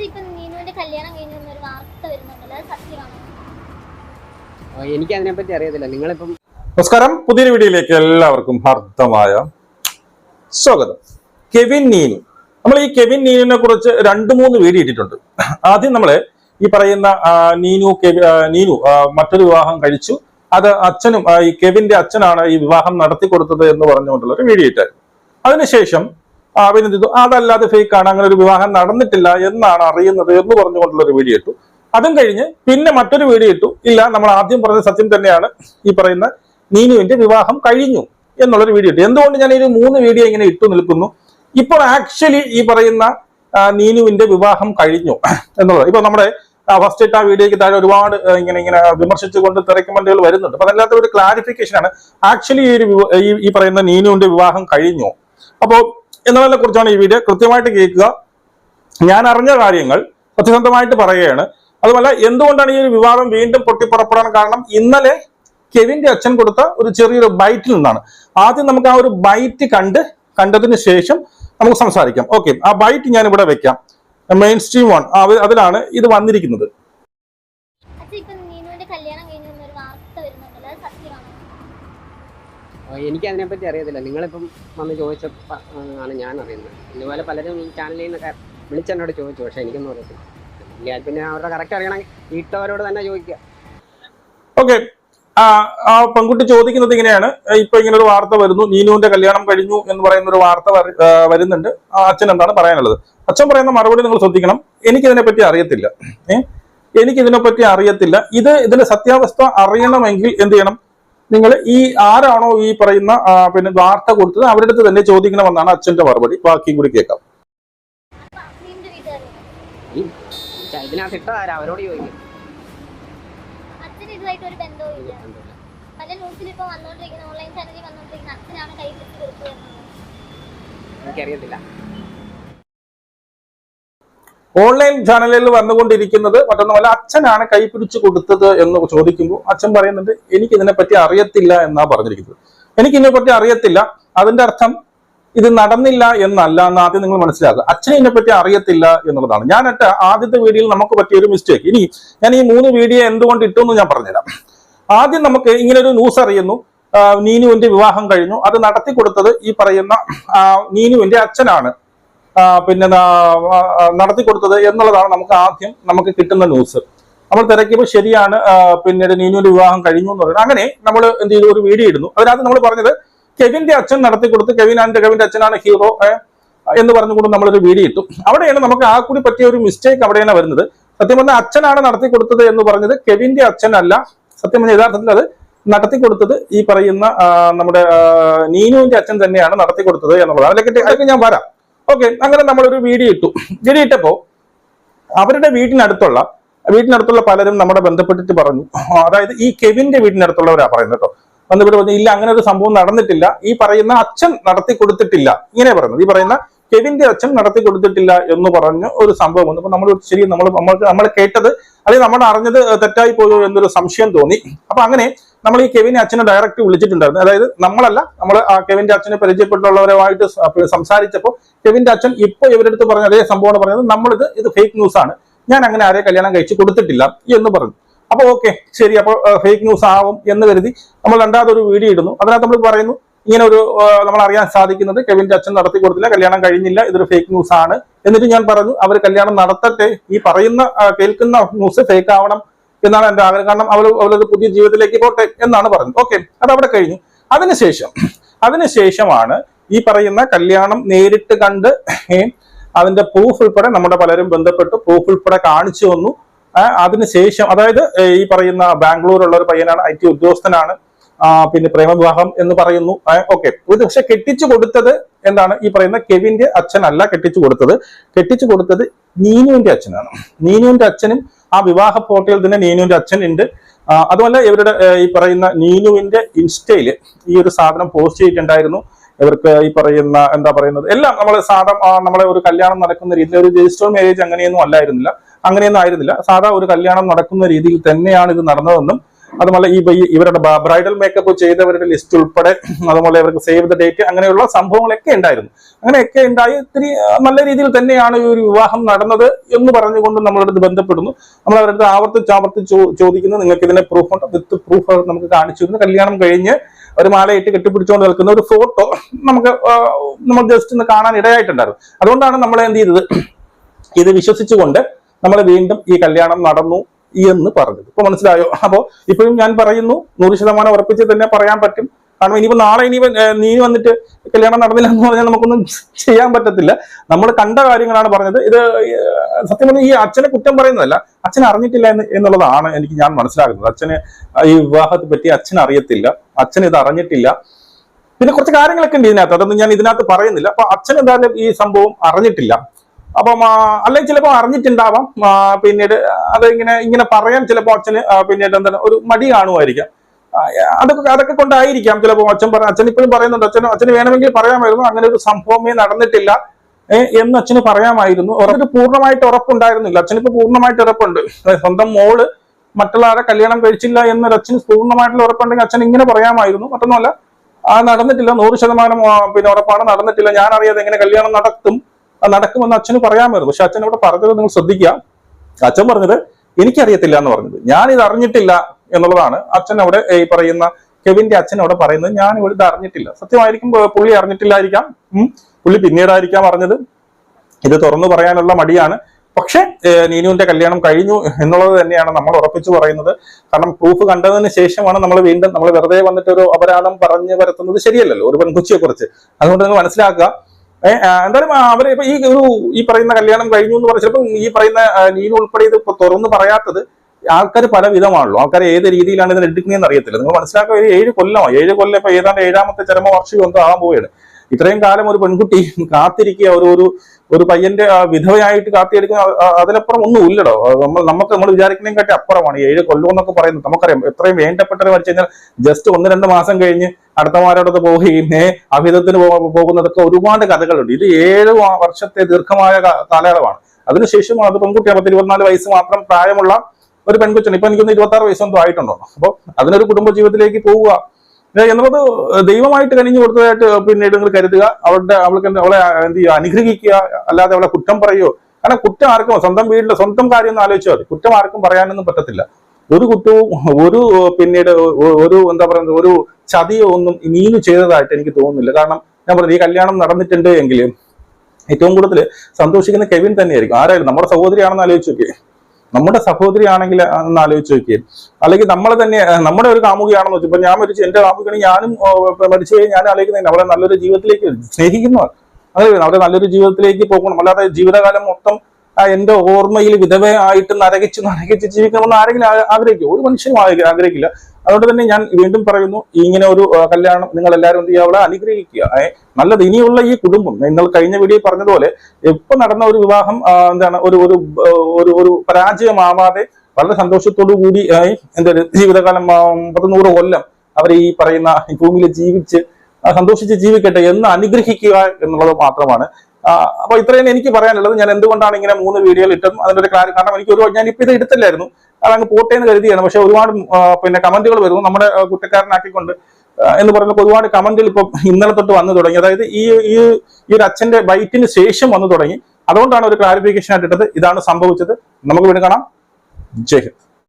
അച്ഛൻ ഇപ്പൊ നീനുവിന്റെ കല്യാണം കഴിഞ്ഞു എന്നൊരു വാർത്ത വരുന്നുണ്ടല്ലോ അത് സത്യമാണോ? എനിക്ക് അതിനെപ്പറ്റി അറിയത്തില്ല. നിങ്ങളിപ്പം നമസ്കാരം. പുതിയൊരു വീഡിയോയിലേക്ക് എല്ലാവർക്കും ഹർദ്ദമായ സ്വാഗതം. കെവിൻ നീനു. നമ്മൾ ഈ കെവിൻ നീനുവിനെ കുറിച്ച് രണ്ട് മൂന്ന് വീഡിയോ ഇട്ടിട്ടുണ്ട്. ആദ്യം നമ്മൾ ഈ പറയുന്ന നീനു കെവി- നീനു മറ്റൊരു വിവാഹം കഴിച്ചു. അത് അച്ഛനും ഈ കെവിന്റെ അച്ഛനാണ് ഈ വിവാഹം നടത്തി കൊടുത്തത് എന്ന് പറഞ്ഞുകൊണ്ടുള്ള ഒരു വീഡിയോ ഇട്ടായിരുന്നു. അതിനുശേഷം ചെയ്തു. അതല്ലാതെ ഫേക്ക് ആണ്. അങ്ങനെ ഒരു വിവാഹം നടന്നിട്ടില്ല എന്നാണ് അറിയുന്നത് എന്ന് പറഞ്ഞുകൊണ്ടുള്ള ഒരു വീഡിയോ ഇട്ടു. അതും കഴിഞ്ഞ് പിന്നെ മറ്റൊരു വീഡിയോ ഇട്ടു. ഇല്ല നമ്മൾ ആദ്യം പറഞ്ഞ സത്യം തന്നെയാണ്. ഈ പറയുന്ന നീനുവിന്റെ വിവാഹം കഴിഞ്ഞു എന്നുള്ളൊരു വീഡിയോ ഇട്ടു. എന്തുകൊണ്ട് ഞാൻ ഈ മൂന്ന് വീഡിയോ ഇങ്ങനെ ഇട്ടു നിൽക്കുന്നു? ഇപ്പോൾ ആക്ച്വലി ഈ പറയുന്ന നീനുവിന്റെ വിവാഹം കഴിഞ്ഞു എന്നുള്ളത്. ഇപ്പൊ നമ്മുടെ ഫസ്റ്റ് ഇട്ട ആ വീഡിയോയ്ക്ക് താഴെ ഒരുപാട് ഇങ്ങനെ ഇങ്ങനെ വിമർശിച്ചുകൊണ്ട് തിരക്കമന്റുകൾ വരുന്നുണ്ട്. അപ്പൊ അതല്ലാത്ത ഒരു ക്ലാരിഫിക്കേഷൻ ആണ്. ആക്ച്വലി ഈ ഒരു ഈ ഈ പറയുന്ന നീനുവിന്റെ വിവാഹം കഴിഞ്ഞു. അപ്പോൾ എന്നതിനെ കുറിച്ചാണ് ഈ വീഡിയോ കൃത്യമായിട്ട് കേൾക്കുക. ഞാൻ അറിഞ്ഞ കാര്യങ്ങൾ സത്യസന്ധമായിട്ട് പറയുകയാണ്. അതുമല്ല എന്തുകൊണ്ടാണ് ഈ ഒരു വിവാദം വീണ്ടും പൊട്ടിപ്പുറപ്പെടാൻ കാരണം? ഇന്നലെ കെവിന്റെ അച്ഛൻ കൊടുത്ത ഒരു ചെറിയൊരു ബൈറ്റിൽ നിന്നാണ്. ആദ്യം നമുക്ക് ആ ഒരു ബൈറ്റ് കണ്ട് കണ്ടതിന് ശേഷം നമുക്ക് സംസാരിക്കാം. ഓക്കെ ആ ബൈറ്റ് ഞാൻ ഇവിടെ വെക്കാം. മെയിൻ സ്ട്രീം വൺ അതിലാണ് ഇത് വന്നിരിക്കുന്നത് അച്ഛൻ ഇപ്പൊ നീനുവിന്റെ കല്യാണം കഴിഞ്ഞു എന്നൊരു വാർത്ത വരുന്നുണ്ടല്ലോ അത് സത്യമാണോ എനിക്ക് അതിനെപ്പറ്റി അറിയത്തില്ല. നിങ്ങളിപ്പം വന്ന് ചോദിച്ച ആണ് ഞാൻ അറിയുന്നത് ഇതുപോലെ പലരും ഈ ചാനലിൽ നിന്നൊക്കെ വിളിച്ചെന്നോട് ചോദിച്ചു പക്ഷെ എനിക്കൊന്നും അറിയത്തില്ല. ഇല്ല പിന്നെ അവരുടെ കറക്റ്റ് അറിയണമെങ്കിൽ ഇട്ടവരോട് തന്നെ ചോദിക്കുക. ഓക്കെ ആ പെൺകുട്ടി ചോദിക്കുന്നത് ഇങ്ങനെയാണ്. ഇപ്പൊ ഇങ്ങനെ ഒരു വാർത്ത വരുന്നു. നീനുവിന്റെ കല്യാണം കഴിഞ്ഞു എന്ന് പറയുന്ന ഒരു വാർത്ത വരുന്നുണ്ട്. ആ അച്ഛൻ എന്താണ് പറയാനുള്ളത്? അച്ഛൻ പറയുന്ന മറുപടി നിങ്ങൾ ശ്രദ്ധിക്കണം. എനിക്കിതിനെ പറ്റി അറിയത്തില്ല. ഏഹ് എനിക്കിതിനെ പറ്റി അറിയത്തില്ല. ഇത് ഇതിന്റെ സത്യാവസ്ഥ അറിയണമെങ്കിൽ എന്ത് ചെയ്യണം? നിങ്ങൾ ഈ ആരാണോ ഈ പറയുന്ന പിന്നെ വാർത്ത കൊടുത്തത് അവരുടെ അടുത്ത് തന്നെ ചോദിക്കണമെന്നാണ് അച്ഛന്റെ മറുപടി. ബാക്കിയും കൂടി കേൾക്കാം. ഇതിനകത്ത് ഇട്ടതാരാ അവരോട് ചോദിക്കും. ഇതുമായിട്ട് ഒരു പല ന്യൂസിൽ വന്നുകൊണ്ടിരിക്കുന്ന ഓൺലൈൻ ചാനലിൽ വന്നുകൊണ്ടിരിക്കുന്ന അച്ഛനാണ് കൈ പിടിച്ച് കൊടുത്തത് എന്നുള്ളത് എനിക്കറിയത്തില്ല. ഓൺലൈൻ ചാനലിൽ വന്നുകൊണ്ടിരിക്കുന്നത് മറ്റൊന്നുമല്ല അച്ഛനാണ് കൈപിടിച്ചു കൊടുത്തത് എന്ന് ചോദിക്കുമ്പോൾ അച്ഛൻ പറയുന്നുണ്ട് എനിക്ക് ഇതിനെപ്പറ്റി അറിയത്തില്ല എന്നാ പറഞ്ഞിരിക്കുന്നത്. എനിക്ക് ഇതിനെപ്പറ്റി അറിയത്തില്ല. അതിന്റെ അർത്ഥം ഇത് നടന്നില്ല എന്നല്ല എന്ന് ആദ്യം നിങ്ങൾ മനസ്സിലാക്കുക. അച്ഛൻ ഇതിനെപ്പറ്റി അറിയത്തില്ല എന്നുള്ളതാണ്. ഞാനിട്ട് ആദ്യത്തെ വീഡിയോയിൽ നമുക്ക് പറ്റിയ ഒരു മിസ്റ്റേക്ക് ഇനി ഞാൻ ഈ മൂന്ന് വീഡിയോ എന്തുകൊണ്ട് ഇട്ടു എന്ന് ഞാൻ പറഞ്ഞുതരാം. ആദ്യം നമുക്ക് ഇങ്ങനെ ഒരു ന്യൂസ് അറിയുന്നു. നീനുവിന്റെ വിവാഹം കഴിഞ്ഞു. അത് നടത്തി കൊടുത്തത് ഈ പറയുന്ന നീനുവിന്റെ അച്ഛനാണ്. പിന്നെ നടത്തി കൊടുത്തത് എന്നുള്ളതാണ് നമുക്ക് ആദ്യം നമുക്ക് കിട്ടുന്ന ന്യൂസ് നമ്മൾ തിരക്കിയപ്പോൾ ശരിയാണ് പിന്നീട് നീനുവിന്റെ വിവാഹം കഴിഞ്ഞു എന്ന് പറയുന്നത്. അങ്ങനെ നമ്മൾ എന്ത് ചെയ്തു? ഒരു വീഡിയോ ഇടുന്നു. അതിനകത്ത് നമ്മൾ പറഞ്ഞത് കെവിന്റെ അച്ഛൻ നടത്തി കൊടുത്ത് കെവിൻ ആൻഡ് കെവിന്റെ അച്ഛനാണ് ഹീറോ എന്ന് പറഞ്ഞുകൊണ്ട് നമ്മളൊരു വീഡിയോ ഇട്ടു. അവിടെയാണ് നമുക്ക് ആ കൂടി പറ്റിയ ഒരു മിസ്റ്റേക്ക് അവിടെയാണ് വരുന്നത്. സത്യം പറഞ്ഞാൽ അച്ഛനാണ് നടത്തി കൊടുത്തത് എന്ന് പറഞ്ഞത് കെവിന്റെ അച്ഛനല്ല. സത്യം പറഞ്ഞാൽ യഥാർത്ഥത്തിൽ അത് നടത്തി കൊടുത്തത് ഈ പറയുന്ന നമ്മുടെ നീനുവിന്റെ അച്ഛൻ തന്നെയാണ് നടത്തി കൊടുത്തത് എന്നുള്ളത്. അതിലേക്ക് ഞാൻ വരാം. ഓക്കെ അങ്ങനെ നമ്മളൊരു വീഡിയോ ഇട്ടു. വീഡിയോ ഇട്ടപ്പോ അവരുടെ വീട്ടിനടുത്തുള്ള വീട്ടിനടുത്തുള്ള പലരും നമ്മുടെ ബന്ധപ്പെട്ടിട്ട് പറഞ്ഞു. അതായത് ഈ കെവിന്റെ വീട്ടിനടുത്തുള്ളവരാ പറയുന്നത് കേട്ടോ. വന്നിട്ട് പറഞ്ഞു ഇല്ല അങ്ങനെ ഒരു സംഭവം നടന്നിട്ടില്ല. ഈ പറയുന്ന അച്ഛൻ നടത്തി കൊടുത്തിട്ടില്ല ഇങ്ങനെ പറയുന്നത്. ഈ പറയുന്ന കെവിന്റെ അച്ഛൻ നടത്തി കൊടുത്തിട്ടില്ല എന്ന് പറഞ്ഞ ഒരു സംഭവം വന്നു. അപ്പൊ നമ്മൾ ശരി നമ്മൾ നമ്മൾ കേട്ടത് അല്ലെങ്കിൽ നമ്മൾ അറിഞ്ഞത് തെറ്റായി പോയോ എന്നൊരു സംശയം തോന്നി. അപ്പൊ അങ്ങനെ നമ്മൾ ഈ കെവിനെ അച്ഛനെ ഡയറക്റ്റ് വിളിച്ചിട്ടുണ്ടായിരുന്നു. അതായത് നമ്മളല്ല നമ്മൾ ആ കെവിന്റെ അച്ഛനെ പരിചയപ്പെട്ടുള്ളവരുമായിട്ട് സംസാരിച്ചപ്പോൾ കെവിന്റെ അച്ഛൻ ഇപ്പൊ ഇവരുടെ അടുത്ത് പറഞ്ഞ അതേ സംഭവമാണ് പറഞ്ഞത്. നമ്മളിത് ഇത് ഫേക്ക് ന്യൂസ് ആണ്. ഞാൻ അങ്ങനെ ആരെ കല്യാണം കഴിച്ച് കൊടുത്തിട്ടില്ല എന്ന് പറഞ്ഞു. അപ്പൊ ഓക്കെ ശരി അപ്പോൾ ഫേക്ക് ന്യൂസ് ആവും എന്ന് കരുതി നമ്മൾ രണ്ടാമതൊരു വീഡിയോ ഇടുന്നു. അതിനകത്ത് നമ്മൾ പറയുന്നു ഇങ്ങനെ ഒരു നമ്മൾ അറിയാൻ സാധിക്കുന്നത് കെവിന്റെ അച്ഛൻ നടത്തി കൊടുത്തില്ല കല്യാണം കഴിഞ്ഞില്ല ഇതൊരു ഫേക്ക് ന്യൂസ് ആണ്. എന്നിട്ട് ഞാൻ പറഞ്ഞു അവർ കല്യാണം നടത്തട്ടെ ഈ പറയുന്ന കേൾക്കുന്ന ന്യൂസ് ഫേക്ക് ആവണം എന്നാണ് എന്റെ ആഗ്രഹം. കാരണം അവർ അവരത് പുതിയ ജീവിതത്തിലേക്ക് പോട്ടെ എന്നാണ് പറഞ്ഞത്. ഓക്കെ അത് അവിടെ കഴിഞ്ഞു. അതിനുശേഷം അതിനുശേഷമാണ് ഈ പറയുന്ന കല്യാണം നേരിട്ട് കണ്ട് അതിന്റെ പ്രൂഫ് ഉൾപ്പെടെ നമ്മുടെ പലരും ബന്ധപ്പെട്ട് പ്രൂഫ് ഉൾപ്പെടെ കാണിച്ചു വന്നു. അതിനുശേഷം അതായത് ഈ പറയുന്ന ബാംഗ്ലൂർ ഉള്ള ഒരു പയ്യനാണ് ഐ ടി ഉദ്യോഗസ്ഥനാണ്. പിന്നെ പ്രേമവിവാഹം എന്ന് പറയുന്നു. ഓക്കെ. ഇത് പക്ഷെ കെട്ടിച്ചു കൊടുത്തത് എന്താണ്? ഈ പറയുന്ന കെവിന്റെ അച്ഛനല്ല കെട്ടിച്ചു കൊടുത്തത്. കെട്ടിച്ചു കൊടുത്തത് നീനുവിന്റെ അച്ഛനാണ്. നീനുവിന്റെ അച്ഛനും ആ വിവാഹ ഫോട്ടോയിൽ തന്നെ നീനുവിന്റെ അച്ഛൻ ഉണ്ട്. അതുമല്ല ഇവരുടെ ഈ പറയുന്ന നീനുവിന്റെ ഇൻസ്റ്റയിൽ ഈ ഒരു സാധനം പോസ്റ്റ് ചെയ്തിട്ടുണ്ടായിരുന്നു. ഇവർക്ക് ഈ പറയുന്ന എന്താ പറയുന്നത്? എല്ലാം നമ്മൾ സാധാ നമ്മളെ ഒരു കല്യാണം നടക്കുന്ന രീതിയിൽ ഒരു രജിസ്റ്റർ മാരേജ് അങ്ങനെയൊന്നും അല്ലായിരുന്നില്ല. അങ്ങനെയൊന്നും ആയിരുന്നില്ല. സാധാ ഒരു കല്യാണം നടക്കുന്ന രീതിയിൽ തന്നെയാണ് ഇത് നടന്നതെന്നും അതുപോലെ ഈ ഇവരുടെ ബ്രൈഡൽ മേക്കപ്പ് ചെയ്തവരുടെ ലിസ്റ്റ് ഉൾപ്പെടെ അതുപോലെ ഇവർക്ക് സേവ് ദ ഡേറ്റ് അങ്ങനെയുള്ള സംഭവങ്ങളൊക്കെ ഉണ്ടായിരുന്നു. അങ്ങനെയൊക്കെ ഉണ്ടായി. ഇത്തിരി നല്ല രീതിയിൽ തന്നെയാണ് ഈ ഒരു വിവാഹം നടന്നത് എന്ന് പറഞ്ഞുകൊണ്ട് നമ്മളടുത്ത് ബന്ധപ്പെടുന്നു. നമ്മൾ അവരുടെ ആവർത്തിച്ചാവർത്തി ആവർത്തിച്ച് ആവർത്തിച്ച് ചോ- ചോദിക്കുന്നു. നിങ്ങൾക്ക് ഇതിന്റെ പ്രൂഫ് ഉണ്ട്. വിത്ത് പ്രൂഫ് നമുക്ക് കാണിച്ചു തരുന്നു. കല്യാണം കഴിഞ്ഞ് ഒരു മാലയിട്ട് കെട്ടിപ്പിടിച്ചുകൊണ്ട് നിൽക്കുന്ന ഒരു ഫോട്ടോ നമുക്ക് നമ്മൾ ജസ്റ്റ് ഒന്ന് കാണാൻ ഇടയായിട്ടുണ്ടായിരുന്നു. അതുകൊണ്ടാണ് നമ്മൾ എന്ത് ചെയ്തത്? ഇത് വിശ്വസിച്ചുകൊണ്ട് നമ്മൾ വീണ്ടും ഈ കല്യാണം നടന്നു. എന്ന് പറഞ്ഞത്. ഇപ്പൊ മനസ്സിലായോ? അപ്പോ ഇപ്പോഴും ഞാൻ പറയുന്നു നൂറ് ശതമാനം ഉറപ്പിച്ച് തന്നെ പറയാൻ പറ്റും. കാരണം ഇനിയിപ്പോ നാളെ ഇനി നീ വന്നിട്ട് കല്യാണം നടന്നില്ല എന്ന് പറഞ്ഞാൽ നമുക്കൊന്നും ചെയ്യാൻ പറ്റത്തില്ല. നമ്മൾ കണ്ട കാര്യങ്ങളാണ് പറഞ്ഞത്. ഇത് സത്യം പറഞ്ഞാൽ ഈ അച്ഛനെ കുറ്റം പറയുന്നതല്ല. അച്ഛൻ അറിഞ്ഞിട്ടില്ല എന്ന് എന്നുള്ളതാണ് എനിക്ക് ഞാൻ മനസ്സിലാകുന്നത്. അച്ഛന് ഈ വിവാഹത്തെ പറ്റി അച്ഛൻ അറിയത്തില്ല. അച്ഛൻ ഇത് അറിഞ്ഞിട്ടില്ല. പിന്നെ കുറച്ച് കാര്യങ്ങളൊക്കെ ഉണ്ട് ഇതിനകത്ത്. അതൊന്നും ഞാൻ ഇതിനകത്ത് പറയുന്നില്ല. അപ്പൊ അച്ഛൻ എന്തായാലും ഈ സംഭവം അറിഞ്ഞിട്ടില്ല. അപ്പം അല്ലെങ്കിൽ ചിലപ്പോൾ അറിഞ്ഞിട്ടുണ്ടാവാം. പിന്നീട് അത് ഇങ്ങനെ പറയാൻ ചിലപ്പോൾ അച്ഛന് പിന്നീട് എന്താണ് ഒരു മടി കാണുമായിരിക്കാം. അതൊക്കെ അതൊക്കെ കൊണ്ടായിരിക്കാം. ചിലപ്പോൾ അച്ഛൻ പറ അച്ഛൻ ഇപ്പോഴും പറയുന്നുണ്ട് അച്ഛൻ അച്ഛന് വേണമെങ്കിൽ പറയാമായിരുന്നു അങ്ങനെ ഒരു സംഭവമേ നടന്നിട്ടില്ല. എന്ന് അച്ഛന് പറയാമായിരുന്നു. ഒരു പൂർണമായിട്ട് ഉറപ്പുണ്ടായിരുന്നില്ല. അച്ഛനിപ്പോ പൂർണമായിട്ട് ഉറപ്പുണ്ട്. സ്വന്തം മോൾ മറ്റുള്ള ആരെ കല്യാണം കഴിച്ചില്ല എന്നൊരു അച്ഛന് പൂർണമായിട്ടുള്ള ഉറപ്പുണ്ടെങ്കിൽ അച്ഛൻ ഇങ്ങനെ പറയാമായിരുന്നു. മറ്റൊന്നുമല്ല ആ നടന്നിട്ടില്ല. നൂറ് ശതമാനം പിന്നെ ഉറപ്പാണ് നടന്നിട്ടില്ല. ഞാൻ അറിയാതെ എങ്ങനെ കല്യാണം നടത്തും. നടക്കുമെന്ന് അച്ഛന് പറയാമായിരുന്നു. പക്ഷെ അച്ഛൻ അവിടെ പറഞ്ഞത് നിങ്ങൾ ശ്രദ്ധിക്കുക. അച്ഛൻ പറഞ്ഞത് എനിക്കറിയത്തില്ല എന്ന് പറഞ്ഞത്. ഞാൻ ഇത് അറിഞ്ഞിട്ടില്ല എന്നുള്ളതാണ് അച്ഛൻ അവിടെ ഈ പറയുന്ന കെവിന്റെ അച്ഛൻ അവിടെ പറയുന്നത് ഞാൻ ഇവിടെ ഇത് അറിഞ്ഞിട്ടില്ല. സത്യമായിരിക്കും പുള്ളി അറിഞ്ഞിട്ടില്ലായിരിക്കാം. പുള്ളി പിന്നീടായിരിക്കാം അറിഞ്ഞത്. ഇത് തുറന്നു പറയാനുള്ള മടിയാണ്. പക്ഷെ നീനുവിന്റെ കല്യാണം കഴിഞ്ഞു എന്നുള്ളത് തന്നെയാണ് നമ്മൾ ഉറപ്പിച്ചു പറയുന്നത്. കാരണം പ്രൂഫ് കണ്ടതിന് ശേഷമാണ് നമ്മൾ വീണ്ടും നമ്മൾ വെറുതെ വന്നിട്ട് ഒരു അപരാധം പറഞ്ഞു വരുത്തുന്നത് ശരിയല്ലല്ലോ ഒരു പെൺകുച്ചിയെ കുറിച്ച് അതുകൊണ്ട് നിങ്ങൾ മനസ്സിലാക്കുക എന്തായാലും അവർ ഇപ്പൊ ഈ ഒരു ഈ പറയുന്ന കല്യാണം കഴിഞ്ഞു എന്ന് പറഞ്ഞ ചിലപ്പോൾ ഈ പറയുന്ന ആ, ഉൾപ്പെടെ ഇത് തുറന്നു പറയാത്തത് ആൾക്കാർ പല വിധമാണല്ലോ ആൾക്കാർ ഏത് രീതിയിലാണ് ഇതിന് എടുക്കുന്നതെന്ന് അറിയത്തില്ല. നിങ്ങൾ മനസ്സിലാക്കുക ഒരു ഏഴ് കൊല്ലമാണ് ഏഴ് കൊല്ലം ഇപ്പൊ ഏതാണ്ട് ഏഴാമത്തെ ചരമ വർഷം എന്തോ ആകാൻ പോവുകയാണ്. ഇത്രയും കാലം ഒരു പെൺകുട്ടി കാത്തിരിക്കുക ഒരു ഒരു ഒരു പയ്യന്റെ വിധവയായിട്ട് കാത്തിരിക്കുന്ന അതിലപ്പുറം ഒന്നും ഇല്ലടോ. നമ്മൾ നമുക്ക് നമ്മൾ വിചാരിക്കുന്നതിനെ കാട്ടി അപ്പുറമാണ് ഏഴ് കൊല്ലം എന്നൊക്കെ പറയുന്നത്. നമുക്കറിയാം എത്രയും വേണ്ടപ്പെട്ടവർ മരിച്ചു കഴിഞ്ഞാൽ ജസ്റ്റ് ഒന്ന് രണ്ട് മാസം കഴിഞ്ഞ് അടുത്തമാരോടൊത്ത് പോവുകയും അഭിതത്തിന് പോകുന്നതൊക്കെ ഒരുപാട് കഥകളുണ്ട്. ഇത് ഏഴ് വർഷത്തെ ദീർഘമായ കാലയളവാണ്. അതിനുശേഷം അത് പെൺകുട്ടി പത്ത് ഇരുപത്തിനാല് വയസ്സ് മാത്രം പ്രായമുള്ള ഒരു പെൺകുട്ടിയാണ് ഇപ്പൊ എനിക്കൊന്ന് ഇരുപത്തി ആറ് വയസ്സൊന്നും ആയിട്ടുണ്ടോ? അപ്പോൾ അതിനൊരു കുടുംബ ജീവിതത്തിലേക്ക് പോവുക എന്നുള്ളത് ദൈവമായിട്ട് കനിഞ്ഞു കൊടുത്തതായിട്ട് പിന്നീട് നിങ്ങൾ കരുതുക. അവളുടെ അവൾക്ക് അവളെ എന്ത് ചെയ്യുക? അനുഗ്രഹിക്കുക. അല്ലാതെ അവളെ കുറ്റം പറയുകയോ. കാരണം കുറ്റം ആർക്കും സ്വന്തം വീട്ടിലെ സ്വന്തം കാര്യം ഒന്ന് ആലോചിച്ചാൽ മതി. കുറ്റം ആർക്കും പറയാനൊന്നും പറ്റത്തില്ല. ഒരു കുറ്റവും ഒരു പിന്നീട് ഒരു എന്താ പറയുന്നത് ഒരു ചതിയോ ഒന്നും നീനു ചെയ്തതായിട്ട് എനിക്ക് തോന്നുന്നില്ല. കാരണം ഞാൻ പറഞ്ഞു ഈ കല്യാണം നടന്നിട്ടുണ്ട് എങ്കിൽ ഏറ്റവും കൂടുതൽ സന്തോഷിക്കുന്ന കെവിൻ തന്നെയായിരിക്കും. ആരായാലും നമ്മുടെ സഹോദരിയാണെന്ന് ആലോചിച്ച് നോക്കിയേ. നമ്മുടെ സഹോദരിയാണെങ്കിൽ എന്ന് ആലോചിച്ച് നോക്കിയേ. അല്ലെങ്കിൽ നമ്മൾ തന്നെ നമ്മുടെ ഒരു കാമുകിയാണെന്ന് വെച്ചു ഇപ്പൊ ഞാൻ മരിച്ചു എന്റെ കാമുകയാണെങ്കിൽ ഞാനും മരിച്ചു കഴിഞ്ഞാൽ ഞാൻ ആലോചിക്കുന്നതിന് അവളെ നല്ലൊരു ജീവിതത്തിലേക്ക് സ്നേഹിക്കുന്നവർ. അങ്ങനെ അവരെ നല്ലൊരു ജീവിതത്തിലേക്ക് പോകണം. അല്ലാതെ ജീവിതകാലം മൊത്തം എന്റെ ഓർമ്മയിൽ വിധവയായിട്ട് നരകിച്ച് നരകിച്ച് ജീവിക്കണമെന്ന് ആരെങ്കിലും ആഗ്രഹിക്കും ഒരു മനുഷ്യനും ആഗ്രഹിക്കില്ല. അതുകൊണ്ട് തന്നെ ഞാൻ വീണ്ടും പറയുന്നു ഇങ്ങനെ ഒരു കല്യാണം നിങ്ങൾ എല്ലാവരും എന്ത് ചെയ്യുക? അവളെ അനുഗ്രഹിക്കുക. നല്ലത് ഇനിയുള്ള ഈ കുടുംബം. നിങ്ങൾ കഴിഞ്ഞ വീഡിയോ പറഞ്ഞതുപോലെ ഇപ്പൊ നടന്ന ഒരു വിവാഹം എന്താണ് ഒരു ഒരു ഒരു പരാജയമാവാതെ വളരെ സന്തോഷത്തോടു കൂടി എന്താ ജീവിതകാലം പത്ത് നൂറ് കൊല്ലം അവർ ഈ പറയുന്ന ഭൂമിയിൽ ജീവിച്ച് സന്തോഷിച്ച് ജീവിക്കട്ടെ എന്ന് അനുഗ്രഹിക്കുക എന്നുള്ളത് മാത്രമാണ്. അപ്പൊ ഇത്രയും എനിക്ക് പറയാനുള്ളത്. ഞാൻ എന്തുകൊണ്ടാണ് ഇങ്ങനെ മൂന്ന് വീഡിയോയിൽ ഇട്ടതും? അതിന്റെ ഒരു കാര്യം കാരണം എനിക്ക് ഒരു ഞാൻ ഇപ്പൊ ഇത് എടുത്തില്ലായിരുന്നു. അതങ്ങ് പോട്ടെ എന്ന് കരുതിയാണ്. പക്ഷെ ഒരുപാട് പിന്നെ കമന്റുകൾ വരുന്നു. നമ്മുടെ കുറ്റക്കാരനാക്കിക്കൊണ്ട് എന്ന് പറഞ്ഞപ്പോൾ ഒരുപാട് കമന്റുകൾ ഇപ്പൊ ഇന്നലെ തൊട്ട് വന്നു തുടങ്ങി. അതായത് ഈ ഈ ഈ ഒരു അച്ഛന്റെ ബൈറ്റിന് ശേഷം വന്നു തുടങ്ങി. അതുകൊണ്ടാണ് ഒരു ക്ലാരിഫിക്കേഷൻ ആയിട്ട് ഇട്ടത്. ഇതാണ് സംഭവിച്ചത്. നമുക്ക് വീണ്ടും കാണാം. ജയ് ഹിന്ദ്.